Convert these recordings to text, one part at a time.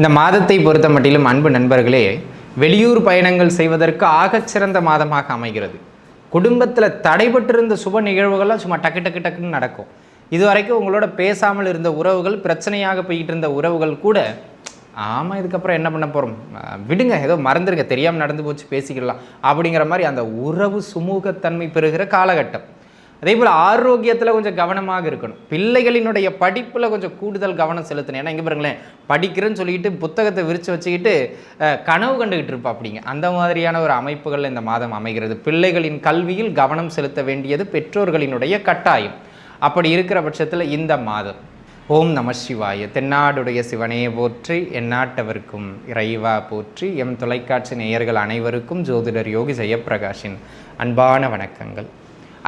இந்த மாதத்தை பொறுத்த மட்டிலும் அன்பு நண்பர்களே வெளியூர் பயணங்கள் செய்வதற்கு ஆகச்சிறந்த மாதமாக அமைகிறது. குடும்பத்தில் தடைபட்டிருந்த சுப நிகழ்வுகள்லாம் சும்மா டக்கு டக்கு டக்குன்னு நடக்கும். இதுவரைக்கும் உங்களோட பேசாமல் இருந்த உறவுகள் பிரச்சனையாக போய்கிட்டு இருந்த உறவுகள் கூட ஆமாம் இதுக்கப்புறம் என்ன பண்ண போகிறோம் விடுங்க ஏதோ மறந்துருங்க தெரியாமல் நடந்து போச்சு பேசிக்கலாம் அப்படிங்கிற மாதிரி அந்த உறவு சுமூகத்தன்மை பெறுகிற காலகட்டம். அதே போல் ஆரோக்கியத்தில் கொஞ்சம் கவனமாக இருக்கணும். பிள்ளைகளினுடைய படிப்பில் கொஞ்சம் கூடுதல் கவனம் செலுத்தணும். ஏன்னா இங்கே பாருங்களேன் படிக்கிறேன்னு சொல்லிட்டு புத்தகத்தை விரித்து வச்சுக்கிட்டு கனவு கண்டுகிட்டு இருப்பா அப்படிங்க அந்த மாதிரியான ஒரு அமைப்புகள் இந்த மாதம் அமைகிறது. பிள்ளைகளின் கல்வியில் கவனம் செலுத்த வேண்டியது பெற்றோர்களினுடைய கட்டாயம். அப்படி இருக்கிற பட்சத்தில் இந்த மாதம் ஓம் நம சிவாய தென்னாடுடைய சிவனே போற்றி எந்நாட்டவர்க்கும் இறைவா போற்றி எம் தொலைக்காட்சி நேயர்கள் அனைவருக்கும் ஜோதிடர் யோகி ஜெயப்பிரகாஷின் அன்பான வணக்கங்கள்.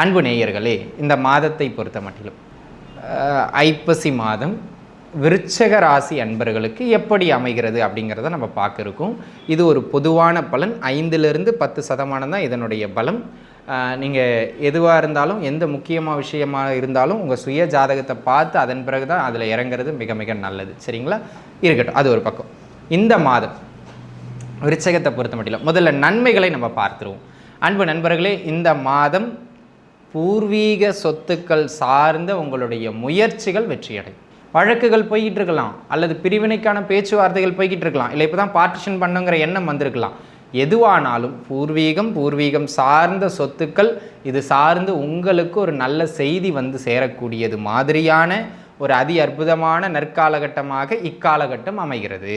அன்பு நேயர்களே இந்த மாதத்தை பொறுத்த மட்டிலும் ஐப்பசி மாதம் விருச்சக ராசி அன்பர்களுக்கு எப்படி அமைகிறது அப்படிங்கிறத நம்ம பார்க்குறோம். இது ஒரு பொதுவான பலன். ஐந்திலிருந்து பத்து சதமானம் தான் இதனுடைய பலம். நீங்கள் எதுவாக இருந்தாலும் எந்த முக்கியமான விஷயமாக இருந்தாலும் உங்கள் சுய ஜாதகத்தை பார்த்து அதன் பிறகு தான் அதில் இறங்குறது மிக மிக நல்லது. சரிங்களா? இருக்கட்டும் அது ஒரு பக்கம். இந்த மாதம் விருச்சகத்தை பொறுத்த மட்டும் முதல்ல நன்மைகளை நம்ம பார்த்துருவோம். அன்பு நண்பர்களே இந்த மாதம் பூர்வீக சொத்துக்கள் சார்ந்த உங்களுடைய முயற்சிகள் வெற்றியடையும். வழக்குகள் போய்கிட்டு இருக்கலாம் அல்லது பிரிவினைக்கான பேச்சுவார்த்தைகள் போய்கிட்டு இருக்கலாம் இல்லை இப்போ தான் பார்ட்டிஷன் பண்ணுங்கிற எண்ணம் வந்திருக்கலாம். எதுவானாலும் பூர்வீகம் பூர்வீகம் சார்ந்த சொத்துக்கள் இது சார்ந்து உங்களுக்கு ஒரு நல்ல செய்தி வந்து சேரக்கூடியது மாதிரியான ஒரு அதி அற்புதமான நற்காலகட்டமாக இக்காலகட்டம் அமைகிறது.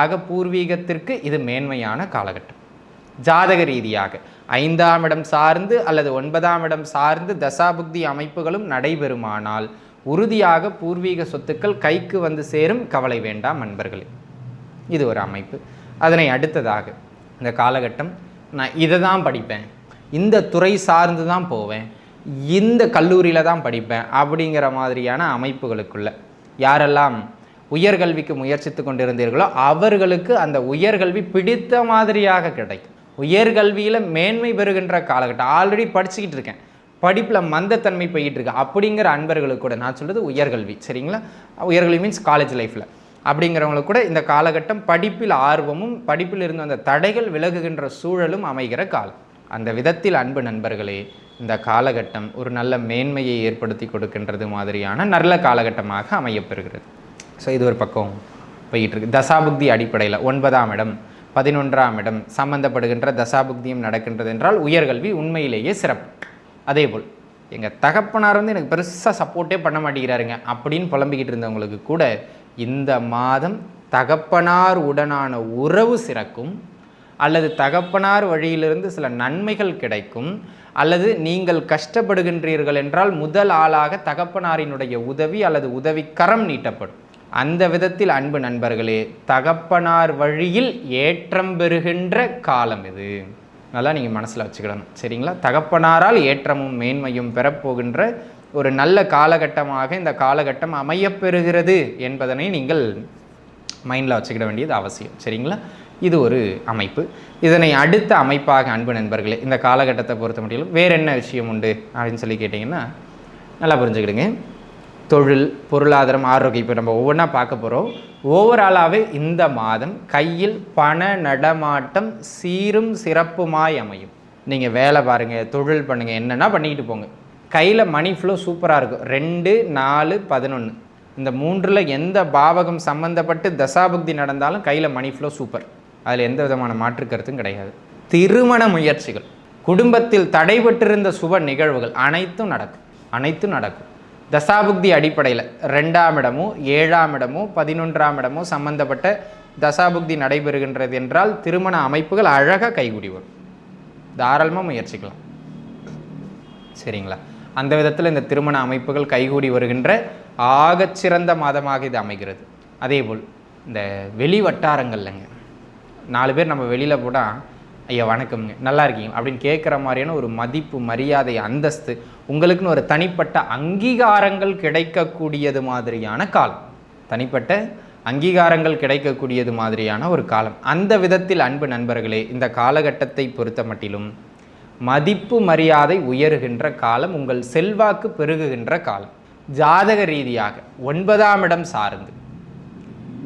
ஆக பூர்வீகத்திற்கு இது மேன்மையான காலகட்டம். ஜாதக ரீதியாக ஐந்தாம் இடம் சார்ந்து அல்லது ஒன்பதாம் இடம் சார்ந்து தசாபுக்தி அமைப்புகளும் நடைபெறுமானால் உறுதியாக பூர்வீக சொத்துக்கள் கைக்கு வந்து சேரும். கவலை வேண்டாம் நண்பர்களே இது ஒரு அமைப்பு. அதனை அடுத்ததாக இந்த காலகட்டம் நான் இதை தான் படிப்பேன். இந்த துறை சார்ந்து தான் போவேன். இந்த கல்லூரியில் தான் படிப்பேன் அப்படிங்கிற மாதிரியான அமைப்புகளுக்குள்ள யாரெல்லாம் உயர்கல்விக்கு முயற்சித்து கொண்டிருந்தீர்களோ அவர்களுக்கு அந்த உயர்கல்வி பிடித்த மாதிரியாக கிடைக்கும். உயர்கல்வியில் மேன்மை பெறுகின்ற காலகட்டம். ஆல்ரெடி படிச்சுக்கிட்டு இருக்கேன். படிப்பில் மந்தத்தன்மை போய்கிட்டு இருக்கு. அப்படிங்கிற அன்பர்களுக்கு கூட நான் சொல்கிறது உயர்கல்வி. சரிங்களா? உயர்கல்வி மீன்ஸ் காலேஜ் லைஃப்பில் அப்படிங்கிறவங்களுக்கு கூட இந்த காலகட்டம் படிப்பில் ஆர்வமும் படிப்பில் இருந்து அந்த தடைகள் விலகுகின்ற சூழலும் அமைகிற காலம். அந்த விதத்தில் அன்பு நண்பர்களே இந்த காலகட்டம் ஒரு நல்ல மேன்மையை ஏற்படுத்தி கொடுக்கின்றது மாதிரியான நல்ல காலகட்டமாக அமையப்பெறுகிறது ஸோ இது ஒரு பக்கம் போயிட்டுருக்கு தசாபுக்தி அடிப்படையில் ஒன்பதாம் இடம். பதினொன்றாம் இடம் சம்பந்தப்படுகின்ற தசாபுக்தியும் நடக்கின்றது என்றால் உயர்கல்வி உண்மையிலேயே சிறப்பு. அதேபோல் எங்கள் தகப்பனார் வந்து எனக்கு பெருசாக சப்போர்ட்டே பண்ண மாட்டேங்கிறாருங்க. அப்படின்னு புலம்பிக்கிட்டு இருந்தவங்களுக்கு கூட இந்த மாதம் தகப்பனார் உடனான உறவு சிறக்கும் அல்லது தகப்பனார் வழியிலிருந்து சில நன்மைகள் கிடைக்கும் அல்லது நீங்கள் கஷ்டப்படுகின்றீர்கள் என்றால் முதல் ஆளாக தகப்பனாரினுடைய உதவி அல்லது உதவி கரம் நீட்டப்படும். அந்த விதத்தில் அன்பு நண்பர்களே தகப்பனார் வழியில் ஏற்றம் பெறுகின்ற காலம் இது. நல்லா நீங்கள் மனசில் வச்சுக்கிடணும் சரிங்களா? தகப்பனாரால் ஏற்றமும் மேன்மையும் பெறப்போகின்ற ஒரு நல்ல காலகட்டமாக இந்த காலகட்டம் அமையப்பெறுகிறது என்பதனை நீங்கள் மைண்டில் வச்சுக்கிட வேண்டியது அவசியம் சரிங்களா? இது ஒரு அமைப்பு. இதனை அடுத்த அமைப்பாக அன்பு நண்பர்களே இந்த காலகட்டத்தை பொறுத்த முடியலும் வேறு என்ன விஷயம் உண்டு அப்படின்னு சொல்லி கேட்டிங்கன்னா நல்லா புரிஞ்சுக்கிடுங்க. தொழில் பொருளாதாரம் ஆரோக்கியம் இப்போ நம்ம ஒவ்வொன்றா பார்க்க போகிறோம் ஓவராலாகவே இந்த மாதம் கையில் பண நடமாட்டம் சீரும் சிறப்புமாய் அமையும். நீங்கள் வேலை பாருங்கள் தொழில் பண்ணுங்கள் என்னென்னா பண்ணிக்கிட்டு போங்க. கையில் மணி ஃப்ளோ சூப்பராக இருக்கும். ரெண்டு நாலு பதினொன்று இந்த மூன்றில் எந்த பாவகம் சம்பந்தப்பட்டு தசாபக்தி நடந்தாலும் கையில் மணி ஃப்ளோ சூப்பர் அதில் எந்த விதமான மாற்று கருத்தும் கிடையாது. திருமண முயற்சிகள். குடும்பத்தில் தடைபட்டிருந்த சுப நிகழ்வுகள் அனைத்தும் நடக்கும். அனைத்தும் நடக்கும். தசாபுக்தி அடிப்படையில் ரெண்டாம் இடமும் ஏழாம் இடமும் பதினொன்றாம் இடமோ சம்பந்தப்பட்ட தசாபுக்தி நடைபெறுகின்றது என்றால் திருமண அமைப்புகள் அழகாக கைகூடி வரும். தாராளமாக முயற்சிக்கலாம். சரிங்களா? அந்த விதத்தில் இந்த திருமண அமைப்புகள் கைகூடி வருகின்ற ஆகச்சிறந்த மாதமாக இது அமைகிறது. அதேபோல் இந்த வெளி வட்டாரங்கள்லங்க நாலு பேர் நம்ம வெளியில் போனால் ஐயா வணக்கம்ங்க. நல்லா இருக்கீங்க. அப்படின்னு கேட்குற மாதிரியான ஒரு மதிப்பு மரியாதை அந்தஸ்து உங்களுக்குன்னு ஒரு தனிப்பட்ட அங்கீகாரங்கள் கிடைக்கக்கூடியது மாதிரியான காலம். தனிப்பட்ட அங்கீகாரங்கள் கிடைக்கக்கூடியது மாதிரியான ஒரு காலம். அந்த விதத்தில் அன்பு நண்பர்களே இந்த காலகட்டத்தை பொறுத்த மட்டிலும் மதிப்பு மரியாதை உயருகின்ற காலம் உங்கள் செல்வாக்கு பெருகுகின்ற காலம். ஜாதக ரீதியாக ஒன்பதாம் இடம் சார்ந்து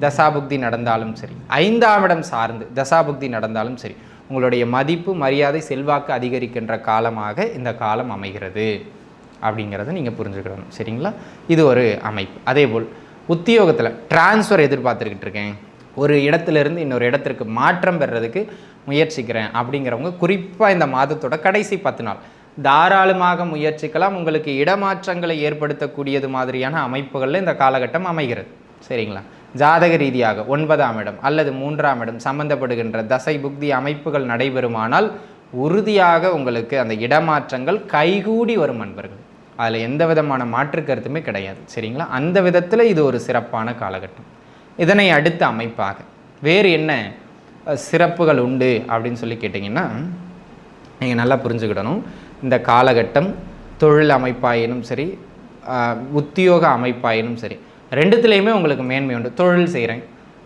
தசாபுக்தி நடந்தாலும் சரி ஐந்தாம் இடம் சார்ந்து தசாபுக்தி நடந்தாலும் சரி உங்களுடைய மதிப்பு மரியாதை செல்வாக்கு அதிகரிக்கின்ற காலமாக இந்த காலம் அமைகிறது. அப்படிங்கிறத நீங்கள் புரிஞ்சுக்கிடணும் சரிங்களா? இது ஒரு அமைப்பு. அதே போல் உத்தியோகத்தில் டிரான்ஸ்ஃபர் எதிர்பார்த்துக்கிட்டு இருக்கேன் ஒரு இடத்துலேருந்து இன்னொரு இடத்திற்கு மாற்றம் பெறுறதுக்கு முயற்சிக்கிறேன் அப்படிங்கிறவங்க குறிப்பாக இந்த மாதத்தோட கடைசி பத்து நாள். தாராளமாக முயற்சிக்கலாம். உங்களுக்கு இடமாற்றங்களை ஏற்படுத்தக்கூடியது மாதிரியான அமைப்புகளில் இந்த காலகட்டம் அமைகிறது. சரிங்களா? ஜாதக ரீதியாக ஒன்பதாம் இடம் அல்லது மூன்றாம் இடம் சம்பந்தப்படுகின்ற தசை புக்தி அமைப்புகள் நடைபெறுமானால் உறுதியாக உங்களுக்கு அந்த இடமாற்றங்கள் கைகூடி வரும் அன்பர்கள். அதில் எந்த விதமான மாற்று கருத்துமே கிடையாது. சரிங்களா? அந்த விதத்தில் இது ஒரு சிறப்பான காலகட்டம். இதனை அடுத்த அமைப்பாக வேறு என்ன சிறப்புகள் உண்டு அப்படின்னு சொல்லி கேட்டிங்கன்னா நீங்கள் நல்லா புரிஞ்சுக்கிடணும். இந்த காலகட்டம் தொழில் அமைப்பாயினும் சரி உத்தியோக அமைப்பாயினும் சரி ரெண்டுத்துலேயுமே உங்களுக்கு மேன்மை உண்டு. தொழில் செய்கிறேன்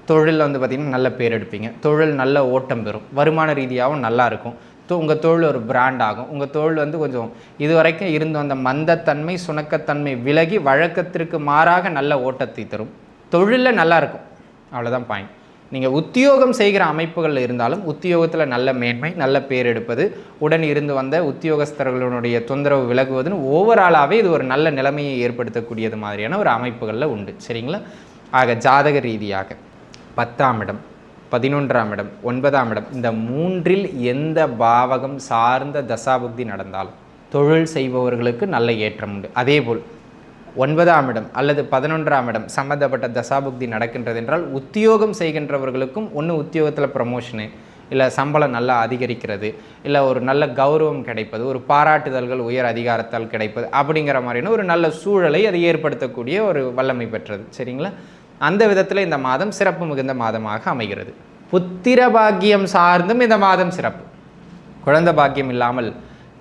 தொழிலில் வந்து பார்த்திங்கன்னா நல்ல பேர் எடுப்பீங்க. தொழில் நல்ல ஓட்டம் பெறும். வருமான ரீதியாகவும் நல்லாயிருக்கும் உங்கள் தொழில் ஒரு பிராண்ட் ஆகும். உங்கள் தொழில் வந்து கொஞ்சம் இது வரைக்கும் இருந்த அந்த மந்தத்தன்மை சுணக்கத்தன்மை விலகி வழக்கத்திற்கு மாறாக நல்ல ஓட்டத்தை தரும். தொழிலில் நல்லாயிருக்கும் அவ்வளோதான் பாயிண்ட் நீங்கள் உத்தியோகம் செய்கிற அமைப்புகளில் இருந்தாலும் உத்தியோகத்தில் நல்ல மேன்மை நல்ல பேர் எடுப்பது உடன் இருந்து வந்த உத்தியோகஸ்தர்களுடைய தொந்தரவு விலகுவதுன்னு ஓவராலாகவே இது ஒரு நல்ல நிலைமையை ஏற்படுத்தக்கூடியது மாதிரியான ஒரு அமைப்புகளில் உண்டு. சரிங்களா? ஆக ஜாதக ரீதியாக பத்தாம் இடம் பதினொன்றாம் இடம் ஒன்பதாம் இடம் இந்த மூன்றில் எந்த பாவகம் சார்ந்த தசாபுக்தி நடந்தாலும் தொழில் செய்பவர்களுக்கு நல்ல ஏற்றம் உண்டு. அதேபோல் ஒன்பதாம் இடம் அல்லது பதினொன்றாம் இடம் சம்பந்தப்பட்ட தசாபுக்தி நடக்கின்றது என்றால் உத்தியோகம் செய்கின்றவர்களுக்கும் ஒன்று உத்தியோகத்தில் ப்ரமோஷனு இல்லை சம்பளம் நல்லா அதிகரிக்கிறது இல்லை ஒரு நல்ல கௌரவம் கிடைப்பது ஒரு பாராட்டுதல்கள் உயர் அதிகாரத்தால் கிடைப்பது அப்படிங்கிற மாதிரியான ஒரு நல்ல சூழலை அது ஏற்படுத்தக்கூடிய ஒரு வல்லமை பெற்றது. சரிங்களா? அந்த விதத்தில் இந்த மாதம் சிறப்பு மிகுந்த மாதமாக அமைகிறது. புத்திர பாக்கியம் சார்ந்தும் இந்த மாதம் சிறப்பு. குழந்தை பாக்கியம் இல்லாமல்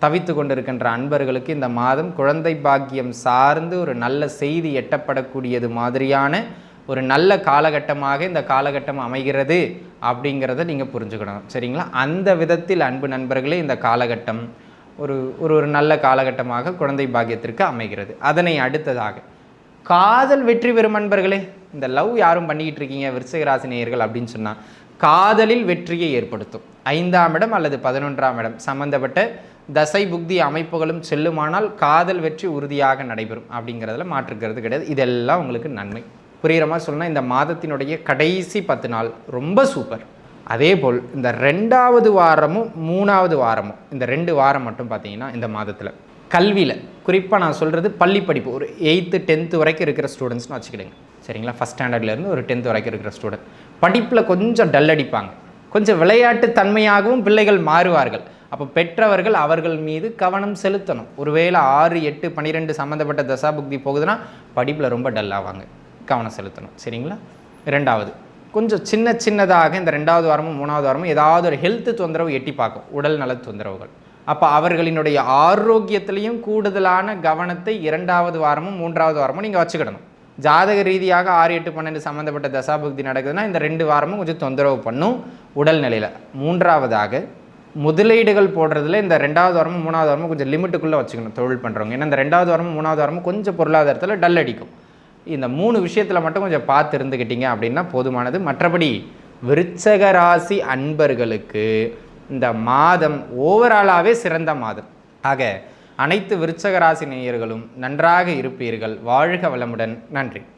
தவித்து கொண்டிருக்கின்ற அன்பர்களுக்கு இந்த மாதம் குழந்தை பாக்கியம் சார்ந்து ஒரு நல்ல செய்தி எட்டப்படக்கூடியது மாதிரியான ஒரு நல்ல காலகட்டமாக இந்த காலகட்டம் அமைகிறது அப்படிங்கிறத நீங்கள் புரிஞ்சுக்கணும். சரிங்களா? அந்த விதத்தில் அன்பு நண்பர்களே இந்த காலகட்டம் ஒரு ஒரு ஒரு நல்ல காலகட்டமாக குழந்தை பாக்கியத்திற்கு அமைகிறது. அதனை அடுத்ததாக காதல் வெற்றி பெறும் அன்பர்களே இந்த லவ் யாரும் பண்ணிக்கிட்டு இருக்கீங்க விருச்சிகராசி நேயர்கள் அப்படின்னு சொன்னால் காதலில் வெற்றியை ஏற்படுத்தும். ஐந்தாம் இடம் அல்லது பதினொன்றாம் இடம் சம்பந்தப்பட்ட தசை புக்தி அமைப்புகளும் செல்லுமானால் காதல் வெற்றி உறுதியாக நடைபெறும் அப்படிங்கிறதுல மாற்றுக்கிறது கிடையாது. இதெல்லாம் உங்களுக்கு நன்மை. புரிகிற மாதிரி சொன்னால் இந்த மாதத்தினுடைய கடைசி பத்து நாள் ரொம்ப சூப்பர். அதே போல் இந்த ரெண்டாவது வாரமும் மூணாவது வாரமும் இந்த ரெண்டு வாரம் மட்டும் பார்த்தீங்கன்னா இந்த மாதத்தில். கல்வியில் குறிப்பாக நான் சொல்கிறது பள்ளி படிப்பு. ஒரு எயித்து டென்த்து வரைக்கும் இருக்கிற ஸ்டூடெண்ட்ஸ்னு வச்சுக்கிடுங்க. சரிங்களா? ஃபஸ்ட் ஸ்டாண்டர்ட்லேருந்து ஒரு டென்த் வரைக்கும் இருக்கிற ஸ்டூடெண்ட் படிப்பில் கொஞ்சம் டல் அடிப்பாங்க. கொஞ்சம் விளையாட்டு தன்மையாகவும் பிள்ளைகள் மாறுவார்கள். அப்போ பெற்றவர்கள் அவர்கள் மீது கவனம் செலுத்தணும். ஒருவேளை ஆறு எட்டு பன்னிரெண்டு சம்மந்தப்பட்ட தசாபுக்தி போகுதுன்னா படிப்பில் ரொம்ப டல் ஆவாங்க. கவனம் செலுத்தணும். சரிங்களா? ரெண்டாவது கொஞ்சம் சின்ன சின்னதாக இந்த ரெண்டாவது வாரமும் மூணாவது வாரமும் ஏதாவது ஒரு ஹெல்த் தொந்தரவு எட்டி பார்க்கும். உடல் நல தொந்தரவுகள். அப்போ அவர்களினுடைய ஆரோக்கியத்திலையும் கூடுதலான கவனத்தை இரண்டாவது வாரமும் மூன்றாவது வாரமும் நீங்கள் வச்சுக்கிடணும். ஜாதக ரீதியாக ஆறு எட்டு பன்னெண்டு சம்மந்தப்பட்ட தசாபுக்தி நடக்குதுன்னா இந்த ரெண்டு வாரமும் கொஞ்சம் தொந்தரவு பண்ணும். உடல்நிலையில் மூன்றாவதாக முதலீடுகள் போடுறதுல இந்த ரெண்டாவது வாரமும் மூணாவது வாரமும் கொஞ்சம் லிமிட்டுக்குள்ளே வச்சுக்கணும் தொழில் பண்ணுறவங்க ஏன்னா இந்த ரெண்டாவது வாரமும் மூணாவது வாரமும் கொஞ்சம் பொருளாதாரத்தில் டல் அடிக்கும். இந்த மூணு விஷயத்தில் மட்டும் கொஞ்சம் பார்த்து இருந்துக்கிட்டீங்க அப்படின்னா போதுமானது. மற்றபடி விருச்சக ராசி அன்பர்களுக்கு இந்த மாதம் ஓவராலாகவே சிறந்த மாதம். ஆக அனைத்து விருச்சக ராசி நேயர்களும் நன்றாக இருப்பீர்கள். வாழ்க வளமுடன். நன்றி.